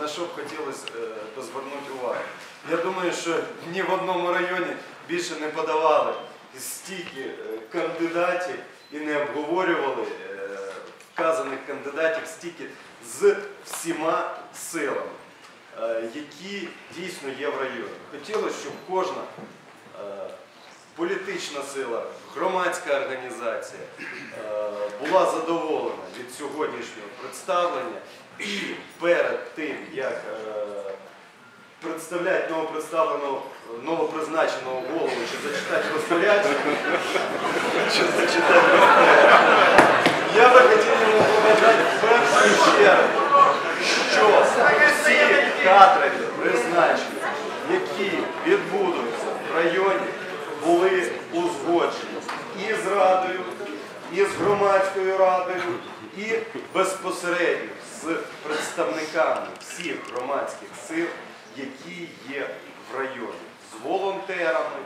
на що б хотілося е, звернути увагу. Я думаю, що ні в одному районі більше не подавали стільки е, кандидатів і не обговорювали е, вказаних кандидатів стільки з всіма силами, які дійсно є в районі. Хотілося, щоб кожна політична сила, громадська організація е, була задоволена від сьогоднішнього представлення. І перед тим, як е, представляти новопредставленого, новопризначеного голову чи зачитати розпорядження, чи зачитати я би хотів йому побажати в першу чергу, що всі кадрові призначення, які відбудуться в районі, були узгоджені і з радою, і з громадською радою, і безпосередньо з представниками всіх громадських сил, які є в районі, з волонтерами,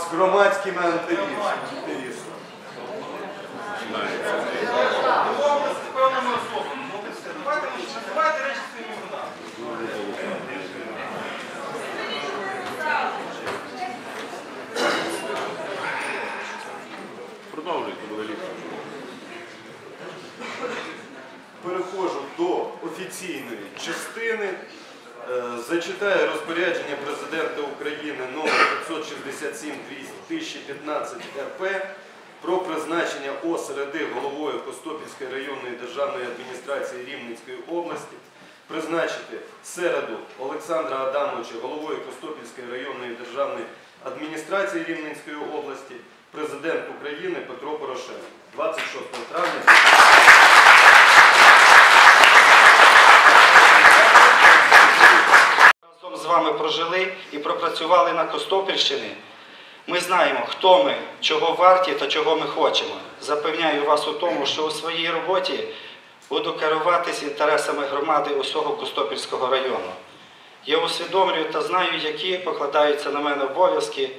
з громадськими. Ну, Давайте речі Переходжу до офіційної частини. Е, Зачитаю розпорядження президента України номер 567 2015 РП про призначення О. Середи головою Костопільської районної державної адміністрації Рівненської області, призначити середу Олександра Адамовича головою Костопільської районної державної адміністрації Рівненської області, президент України Петро Порошенко 26 травня. разом з вами прожили і пропрацювали на Костопільщині, ми знаємо, хто ми, чого варті та чого ми хочемо. Запевняю вас у тому, що у своїй роботі буду керуватися інтересами громади усього Костопільського району. Я усвідомлюю та знаю, які покладаються на мене обов'язки,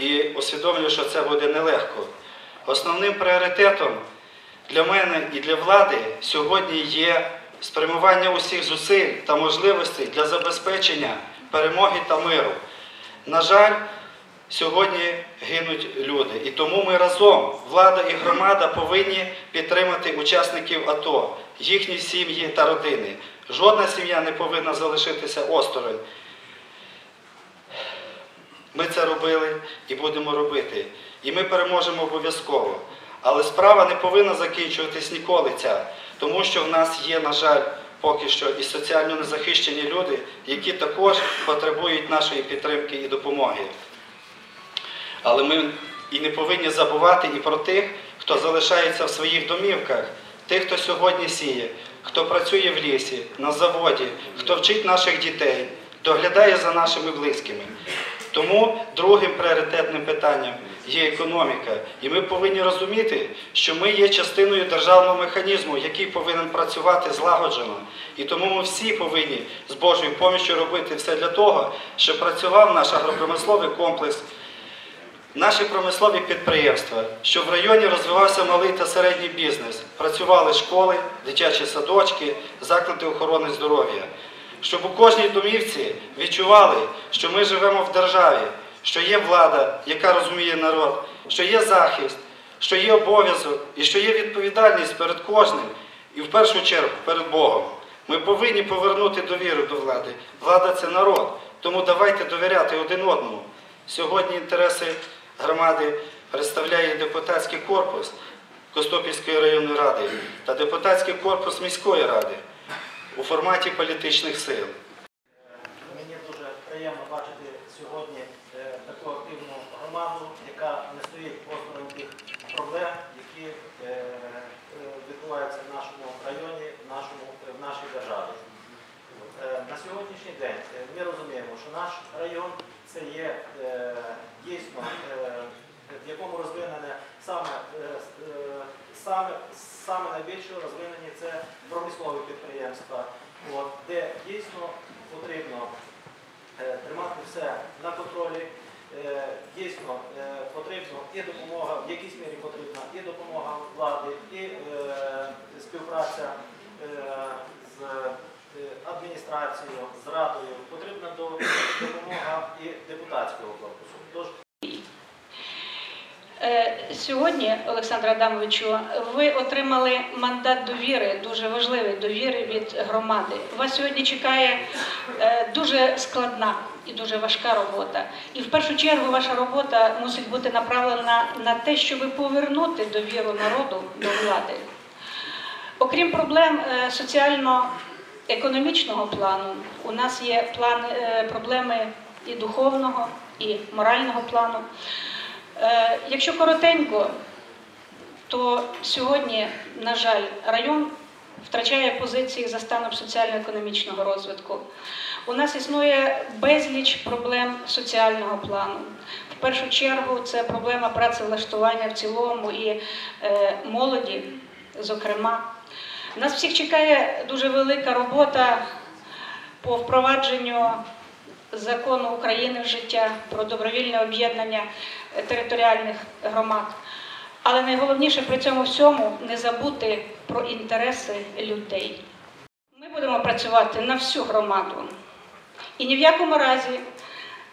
і усвідомлюю, що це буде нелегко. Основним пріоритетом для мене і для влади сьогодні є спрямування усіх зусиль та можливостей для забезпечення перемоги та миру. На жаль, сьогодні гинуть люди, і тому ми разом, влада і громада, повинні підтримати учасників АТО, їхні сім'ї та родини. Жодна сім'я не повинна залишитися осторонь. Ми це робили і будемо робити. І ми переможемо обов'язково. Але справа не повинна закінчуватись ніколи ця, тому що в нас є, на жаль, поки що і соціально незахищені люди, які також потребують нашої підтримки і допомоги. Але ми і не повинні забувати і про тих, хто залишається в своїх домівках, тих, хто сьогодні сіє, хто працює в лісі, на заводі, хто вчить наших дітей, доглядає за нашими близькими. Тому другим пріоритетним питанням є економіка. І ми повинні розуміти, що ми є частиною державного механізму, який повинен працювати злагоджено. І тому ми всі повинні з Божою поміччю робити все для того, щоб працював наш агропромисловий комплекс, Наші промислові підприємства, щоб в районі розвивався малий та середній бізнес, працювали школи, дитячі садочки, заклади охорони здоров'я, щоб у кожній домівці відчували, що ми живемо в державі, що є влада, яка розуміє народ, що є захист, що є обов'язок і що є відповідальність перед кожним і в першу чергу перед Богом. Ми повинні повернути довіру до влади. Влада це народ, тому давайте довіряти один одному. Сьогодні інтереси громади представляє депутатський корпус Костопільської районної ради та депутатський корпус міської ради у форматі політичних сил. Мені дуже приємно бачити сьогодні е, таку активну громаду, яка не стоїть осторонь тих проблем, які е, е, відбуваються в нашому районі, в, нашому, в нашій державі. На сьогоднішній день ми розуміємо, що наш район це є дійсно, в якому розвинене саме, е, е, саме, саме найбільше розвинені це промислові підприємства, от, де дійсно потрібно е, тримати все на контролі, дійсно потрібно і допомога, в якійсь мірі потрібна і допомога влади, і е, співпраця е, з адміністрацією, з радою, потрібна допомога і депутатського корпусу. Сьогодні, Олександр Адамовичу, ви отримали мандат довіри, дуже важливий довіри від громади. Вас сьогодні чекає е, дуже складна і дуже важка робота. І в першу чергу ваша робота мусить бути направлена на те, щоб повернути довіру народу до влади. Окрім проблем е, соціально-економічного плану, у нас є план, е, проблеми і духовного, і морального плану. Е, Якщо коротенько, то сьогодні, на жаль, район втрачає позиції за станом соціально-економічного розвитку. У нас існує безліч проблем соціального плану. В першу чергу це проблема працевлаштування в цілому і е, молоді, зокрема. Нас всіх чекає дуже велика робота по впровадженню закону України в життя про добровільне об'єднання територіальних громад. Але найголовніше при цьому всьому не забути про інтереси людей. Ми будемо працювати на всю громаду. І ні в якому разі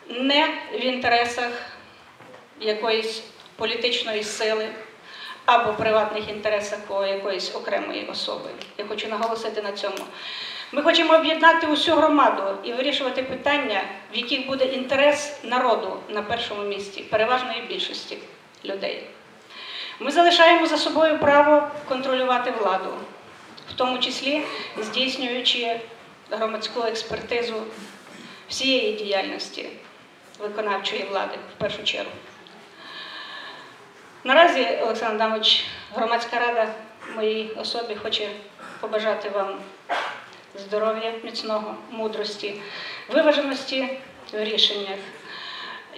не в інтересах якоїсь політичної сили або приватних інтересах якоїсь окремої особи. Я хочу наголосити на цьому. Ми хочемо об'єднати усю громаду і вирішувати питання, в яких буде інтерес народу на першому місці, переважної більшості людей. Ми залишаємо за собою право контролювати владу, в тому числі здійснюючи громадську експертизу всієї діяльності виконавчої влади в першу чергу. Наразі, Олександр Адамович, громадська рада моїй особі хоче побажати вам здоров'я, міцного, мудрості, виваженості в рішеннях,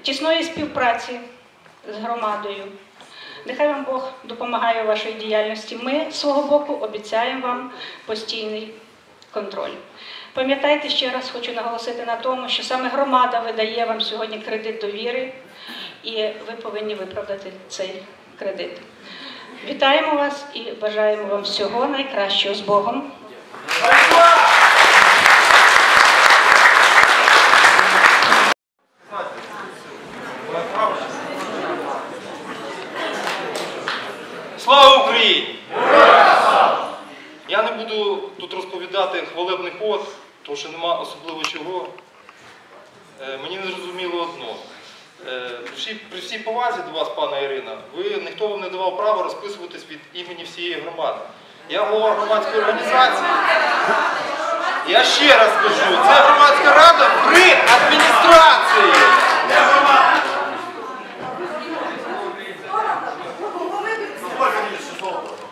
тісної співпраці з громадою. Нехай вам Бог допомагає у вашій діяльності. Ми з свого боку обіцяємо вам постійний контроль. Пам'ятайте ще раз, хочу наголосити на тому, що саме громада видає вам сьогодні кредит довіри, і ви повинні виправдати цей кредит. Вітаємо вас і бажаємо вам всього найкращого з Богом. Слава Україні! Я не буду тут розповідати хвалебний ход, тому що нема особливо чого. Е, Мені не зрозуміло одно. Е, При всій, повазі до вас, пана Ірина, ви ніхто вам не давав права розписуватись від імені всієї громади. Я голова громадської організації. Я ще раз кажу, це громадська рада при адміністрації.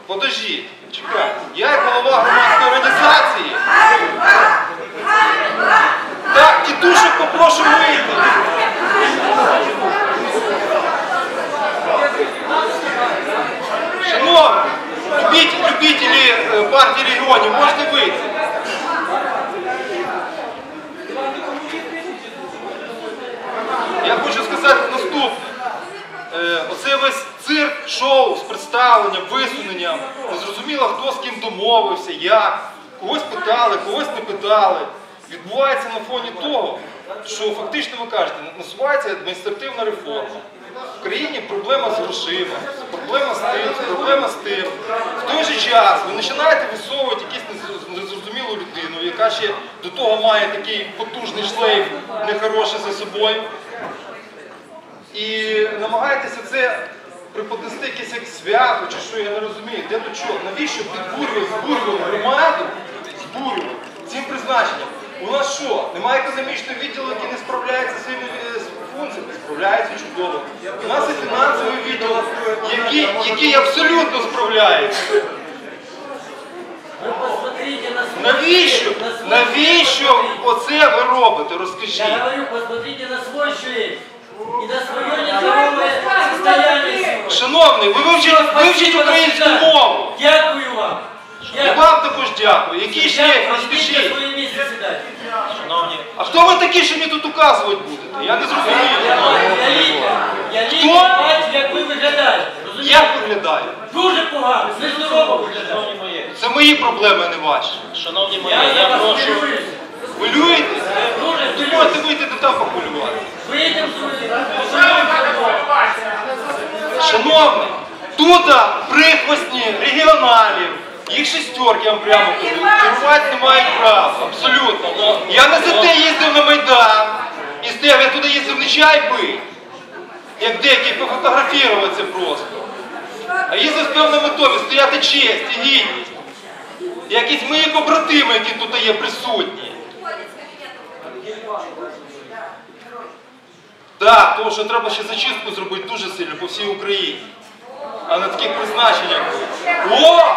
Подожди, чекай. Я голова громадської організації. Так, попрошу вийти. Шановні, любіть, любителі е, партії регіонів, можете вийти. Я хочу сказати наступне. Е, Оце весь цирк, шоу з представленням, висуненням. Незрозуміло, хто з ким домовився, як. Когось питали, когось не питали. Відбувається на фоні того, що фактично ви кажете, насувається адміністративна реформа. В країні проблема з грошима, проблема з тим, проблема з тим. В той же час ви починаєте висовувати якусь незрозумілу людину, яка ще до того має такий потужний шлейф нехороший за собою. І намагаєтеся це преподнести якесь як свято, чи що, я не розумію. Де до чого? Навіщо підбурювати збурювати громаду, збурювати цим призначенням? У нас що? Немає економічного відділу, який не справляється своїми е, функціями? Справляється чудово. У нас є фінансовий відділ, який, який абсолютно справляється. Посмотрите на свой Навіщо? Навіщо оце ви робите? Розкажіть. Я говорю, посмотрите на свой швейк и на свое нездоровое состояние. Шановний, ви вивчіть, вивчіть українську мову. Дякую вам. І вам також дякую. Які ж є, розпишіть. Шановні. А хто ви такі, що мені тут указувати будете? Я не зрозумію. Я лікар, Хто? бачу, як ви виглядаєте. Як виглядає? Дуже погано, нездорово виглядаєте. Це мої проблеми, а не ваші. шановні мої, Я прошу. хвилююсь. Хвилюєтесь? Дуже Ви хвилююсь. можете вийти не там популювати. Вийдемо сюди. Шановний, тут прихвостні регіоналів, їх шестерки, я вам прямо кажу, керувати не мають права, абсолютно. Я не за те їздив на Майдан, і з тебе я туди їздив не чай пити, як деякі пофотографіруватися просто. А їздив з певною метою стояти честь і гідність. Якісь мої побратими, які тут є присутні. Так, тому що треба ще зачистку зробити дуже сильно по всій Україні. А не таких призначень, як. О!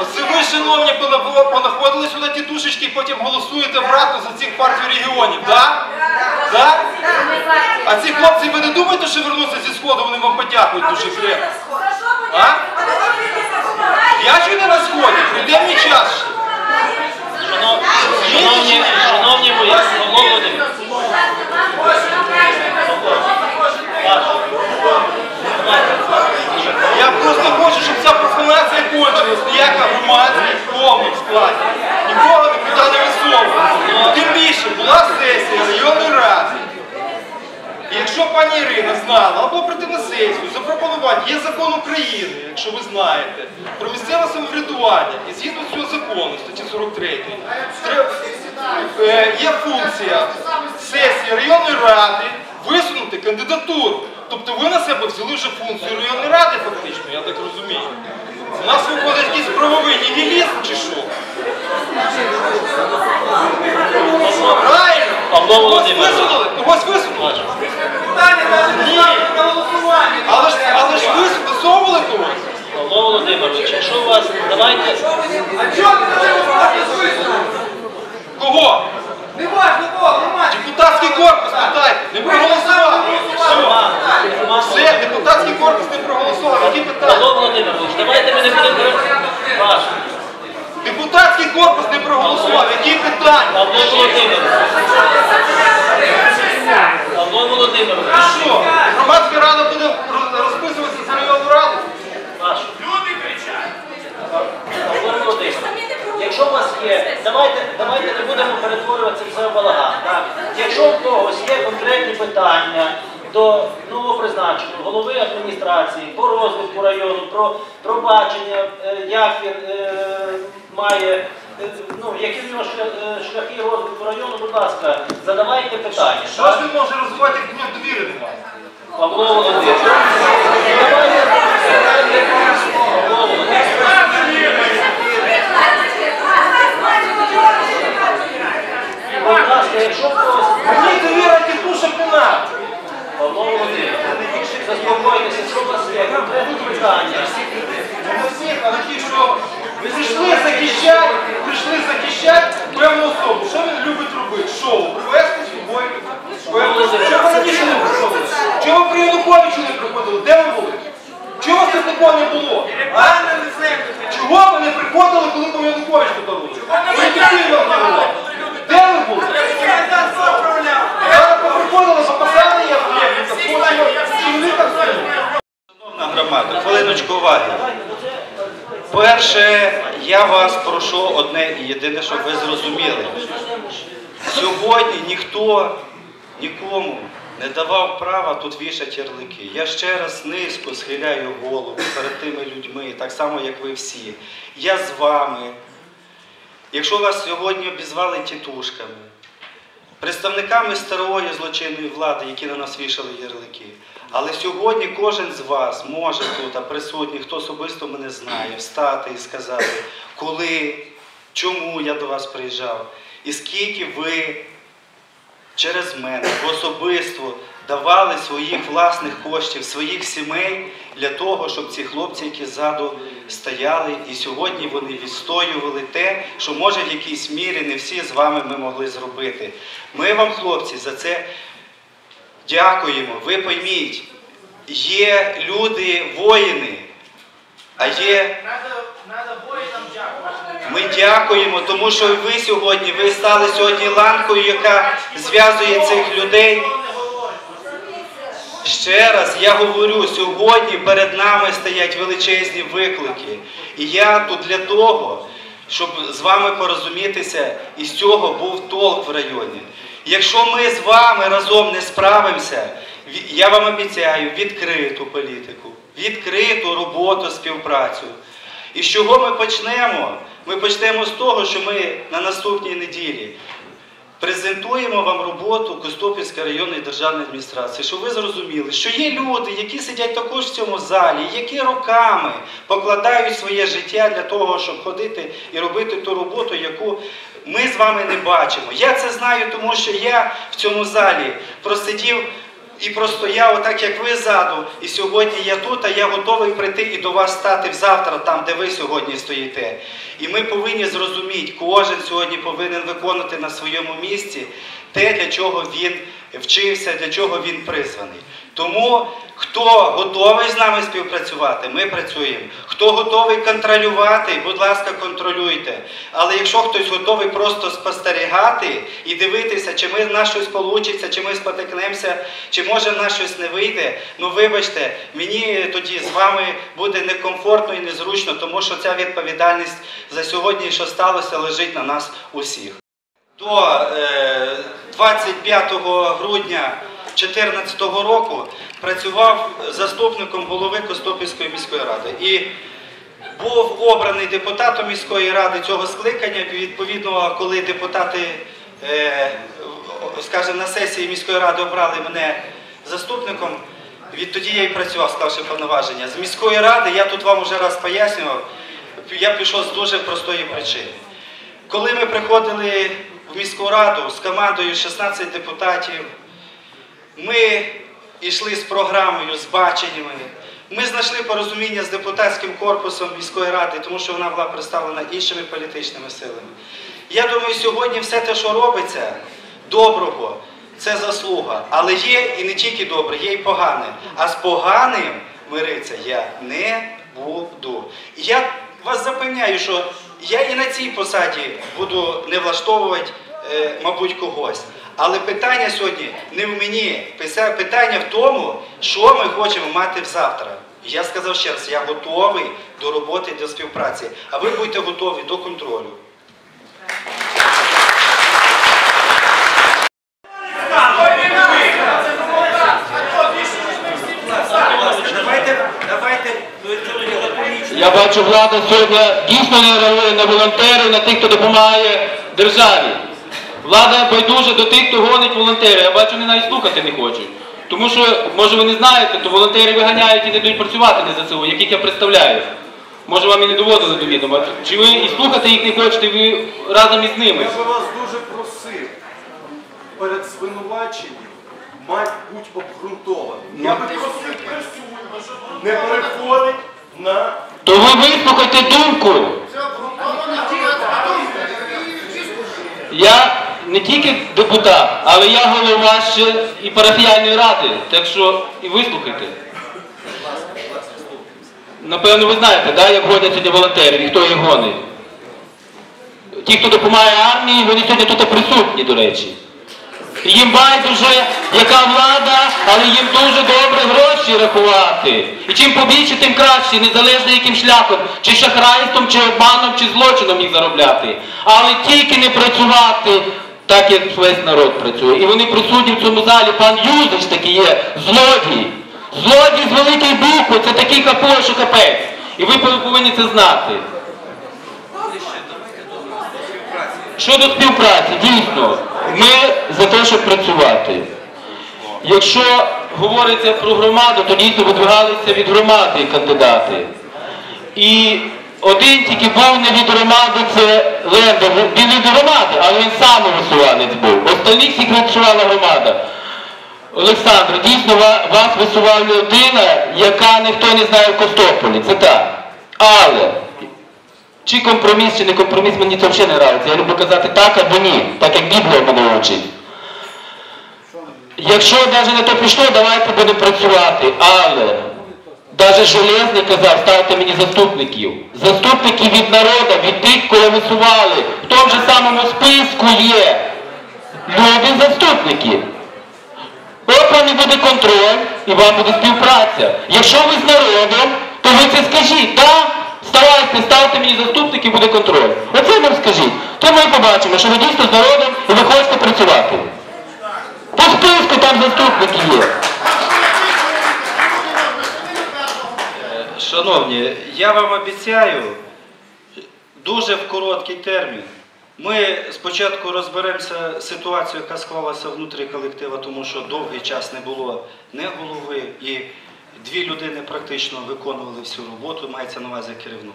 Оце ви, шановні, пона- понаходили сюди ті душечки і потім голосуєте обратно за цих партій регіонів, так? Так? А ці хлопці, ви не думаєте, що вернуться зі сходу, вони вам подякують дуже крепко? А? Я чи не на сході? Прийде мій час. ще. Шанов- Шановні, шановні мої, Павло Володимирович, Я просто хочу, щоб ця профанація кончилась, ніяка громадськість повний склад. Нікого нікуди не висовував. Тим більше була сесія районної ради. І якщо пані Ірина знала, або прийти на сесію, запропонувати, є закон України, якщо ви знаєте, про місцеве самоврядування, і згідно цього закону, статті 43, треба- е, є функція сесії районної ради висунути кандидатуру. Тобто ви на себе взяли вже функцію районної ради, фактично, я так розумію. У нас виходить якийсь правовий нігілізм чи що? Правильно? Павло Когось Володимирович. висунули? Когось висунули? Ні. Але ж, але ж ви висовували когось? Павло Володимирович, якщо у вас, давайте, Кого? Депутатський корпус, питайте. Не проголосував. Все, депутатський корпус не проголосував. Які питання? Павло Володимирович, давайте ми не будемо. Ваш. Депутатський корпус не проголосував. Які питання? Павло Володимирович. Павло Володимирович, що? Громадська рада буде розписуватися за районну раду? ваш. Павло Володимирович, якщо у вас є, давайте, давайте не будемо перетворюватися в це в балаган. Так? Якщо у когось є конкретні питання до новопризначеного голови адміністрації по розвитку району, про, про бачення, е, як він е, має, е, ну, які в нього е, шляхи розвитку району, будь ласка, задавайте питання. Що ж він може розвивати, як в нього довіри немає? Павло Володимирович. Давайте. Павло Володимирович. Будь ласка, якщо в когось Мені довіра тітушок не треба. Павло Володимирович, прийшли захищати, певну особу. Що він любить робити? Шоу. Чого ви раніше не приходили? Чого при Януковичу не приходили? Де ви були? Чого такого не було? Чого ви не приходили, коли був Янукович тут робив? Ви не. Де ви були? Зараз поприходили, запасали я в чоловіка в Шановна громада, хвилиночку уваги. Перше, я вас прошу одне і єдине, щоб ви зрозуміли. Сьогодні ніхто нікому не давав права тут вішати ярлики. Я ще раз низько схиляю голову перед тими людьми, так само, як ви всі. Я з вами. Якщо вас сьогодні обізвали тітушками, представниками старої злочинної влади, які на нас вішали ярлики. Але сьогодні кожен з вас може тут, а присутній, хто особисто мене знає, встати і сказати, коли, чому я до вас приїжджав, і скільки ви через мене особисто давали своїх власних коштів, своїх сімей для того, щоб ці хлопці, які ззаду стояли, і сьогодні вони відстоювали те, що може в якійсь мірі не всі з вами ми могли зробити. Ми вам, хлопці, за це дякуємо. Ви пойміть, є люди, воїни, а є ми дякуємо, тому що ви сьогодні, ви стали сьогодні ланкою, яка зв'язує цих людей. Ще раз я говорю, сьогодні перед нами стоять величезні виклики. І я тут для того, щоб з вами порозумітися, і з цього був толк в районі. Якщо ми з вами разом не справимося, я вам обіцяю відкриту політику, відкриту роботу, співпрацю. І з чого ми почнемо? Ми почнемо з того, що ми на наступній неділі презентуємо вам роботу Костопільської районної державної адміністрації, щоб ви зрозуміли, що є люди, які сидять також в цьому залі, які роками покладають своє життя для того, щоб ходити і робити ту роботу, яку ми з вами не бачимо. Я це знаю, тому що я в цьому залі просидів. І простояв отак, як ви ззаду, і сьогодні я тут, а я готовий прийти і до вас стати завтра, там, де ви сьогодні стоїте. І ми повинні зрозуміти, кожен сьогодні повинен виконувати на своєму місці те, для чого він вчився, для чого він призваний. Тому хто готовий з нами співпрацювати, ми працюємо. Хто готовий контролювати, будь ласка, контролюйте. Але якщо хтось готовий просто спостерігати і дивитися, чи ми в нас щось вийде, чи ми спотикнемося, чи може в нас щось не вийде, ну вибачте, мені тоді з вами буде некомфортно і незручно, тому що ця відповідальність за сьогодні, що сталося, лежить на нас усіх. До е, 25 грудня 2014 року працював заступником голови Костопільської міської ради. І був обраний депутатом міської ради цього скликання. Відповідно, коли депутати, е, скажімо, на сесії міської ради обрали мене заступником, відтоді я і працював, склавши повноваження. З міської ради, я тут вам вже раз пояснював, я пішов з дуже простої причини. Коли ми приходили в міську раду з командою 16 депутатів, ми йшли з програмою, з баченнями. Ми знайшли порозуміння з депутатським корпусом міської ради, тому що вона була представлена іншими політичними силами. Я думаю, сьогодні все те, що робиться доброго, це заслуга. Але є і не тільки добре, є і погане. А з поганим миритися я не буду. Я вас запевняю, що я і на цій посаді буду не влаштовувати, е, мабуть, когось. Але питання сьогодні не в мені. Питання в тому, що ми хочемо мати завтра. Я сказав ще раз, я готовий до роботи, до співпраці, а ви будьте готові до контролю. Я бачу, влада сьогодні дійсно не реагує на волонтерів, на тих, хто допомагає державі. Влада байдуже до тих, хто гонить волонтерів. Я бачу, вони навіть слухати не хочуть. Тому що, може ви не знаєте, то волонтери виганяють і не дають працювати на ЗСУ, яких я представляю. Може вам і не доводили до відома. Чи ви і слухати їх не хочете, ви разом із ними? Я би вас дуже просив перед звинуваченням мать будь обґрунтованим. Я би просив не переходить на То ви вислухайте думку. Я не тільки депутат, але я голова ще і парафіяльної ради. Так що і вислухайте. Напевно, ви знаєте, да, як гонять сьогодні волонтерів і хто їх гонить. Ті, хто допомагає армії, вони сьогодні тут присутні, до речі. Їм байдуже, яка влада, але їм дуже добре гроші рахувати. І чим побільше, тим краще, незалежно яким шляхом, чи шахрайством, чи обманом, чи злочином їх заробляти. Але тільки не працювати так, як весь народ працює. І вони присутні в цьому залі. Пан Юзич такий є, злодій. Злодій з великої букви, це такий капо, що капець. І ви повинні це знати. Щодо співпраці, дійсно, ми за те, щоб працювати. Якщо говориться про громаду, то дійсно видвигалися від громади кандидати. І один тільки був не від громади, це Лендер. Він від громади, але він сам висуванець був. Остальних всіх висувала громада. Олександр, дійсно вас висував людина, яка ніхто не знає в Костополі. Це так. Але чи компроміс, чи не компроміс, мені це взагалі не нравиться. Я люблю казати так або ні, так як Біблія мене учить. Якщо навіть на то пішло, давайте будемо працювати. Але навіть Железний казав, ставте мені заступників. Заступники від народу, від тих, кого висували. В тому же самому списку є люди-заступники. от вам і буде контроль, і вам буде співпраця. Якщо ви з народом, то ви це скажіть, так? Ставайте, ставте мені заступник і буде контроль. Оце нам скажіть. То ми побачимо, що ви дійсно з народом і ви хочете працювати. По списку там заступники є. Шановні, я вам обіцяю дуже в короткий термін. Ми спочатку розберемося з ситуацією, яка склалася внутрі колектива, тому що довгий час не було не голови, і дві людини практично виконували всю роботу, мається на увазі керівну.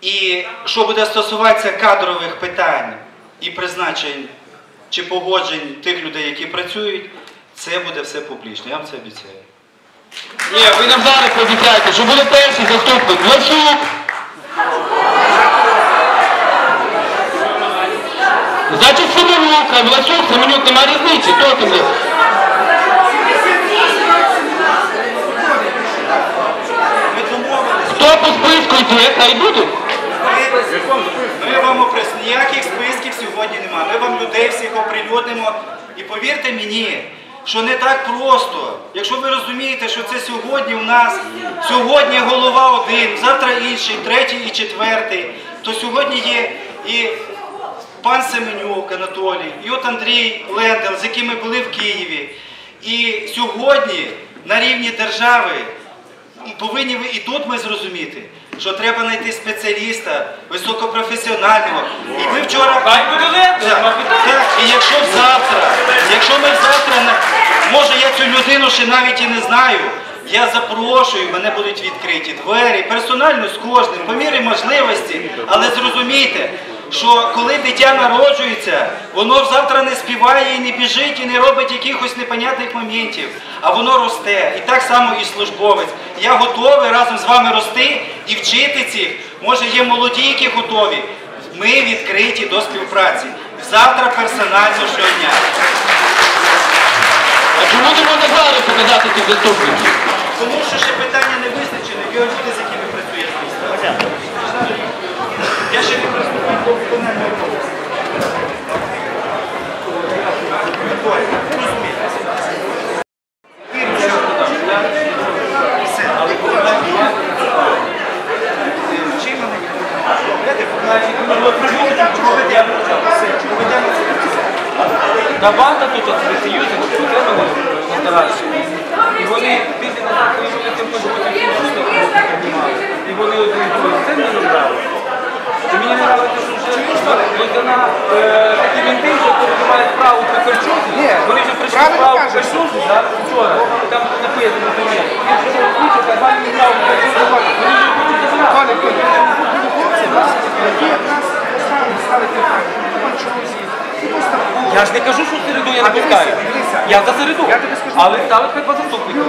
І що буде стосуватися кадрових питань і призначень чи погоджень тих людей, які працюють, це буде все публічно. Я вам це обіцяю. Ні, ви нам зараз пообіцяєте, що буде перший заступник. Власюк. Значить Семенюк, а Власюк, Семенюк, нема різниці. Хто є? Ми. Хто по списку йде, хай будуть. Ми вам опрес... ніяких списків сьогодні немає. Ми вам людей всіх оприлюднимо. І повірте мені, що не так просто. Якщо ви розумієте, що це сьогодні у нас, сьогодні голова один, завтра інший, третій і четвертий, то сьогодні є і пан Семенюк Анатолій, і от Андрій Лендел, з яким ми були в Києві. І сьогодні на рівні держави повинні ви і тут ми зрозуміти, що треба знайти спеціаліста високопрофесіонального. І ми вчора. Так, так, і якщо завтра, якщо ми завтра, може я цю людину ще навіть і не знаю. Я запрошую, мене будуть відкриті двері, персонально з кожним, по мірі можливості. Але зрозумійте, що коли дитя народжується, воно завтра не співає і не біжить, і не робить якихось непонятних моментів, а воно росте. І так само і службовець. Я готовий разом з вами рости і вчити цих. Може, є молоді, які готові. Ми відкриті до співпраці. Завтра персонально щодня. А чому не можна зараз показати цих заступників? Тому що ще питання не визначене, є люди, з якими працює. Я ще не приступив до виконання обов'язків. Ой, розумієте. Вірю, що все, але Чим мене Та банда тут союзів, це мене стараються. І вони після нас воювали тим, що вони просто піднімали. І вони один другий. Це мені не нравиться. І мені не нравиться, що людина е, такі мінти, що мають право при Карчузі. Вони вже прийшли право при Карчузі, вчора. Там написано, що ні. Він вже включив, так вам не при Карчузі. Вони вже хочуть Я ж не кажу, що середу я не пускаю. Я за середу. Але ставить хай два заступники.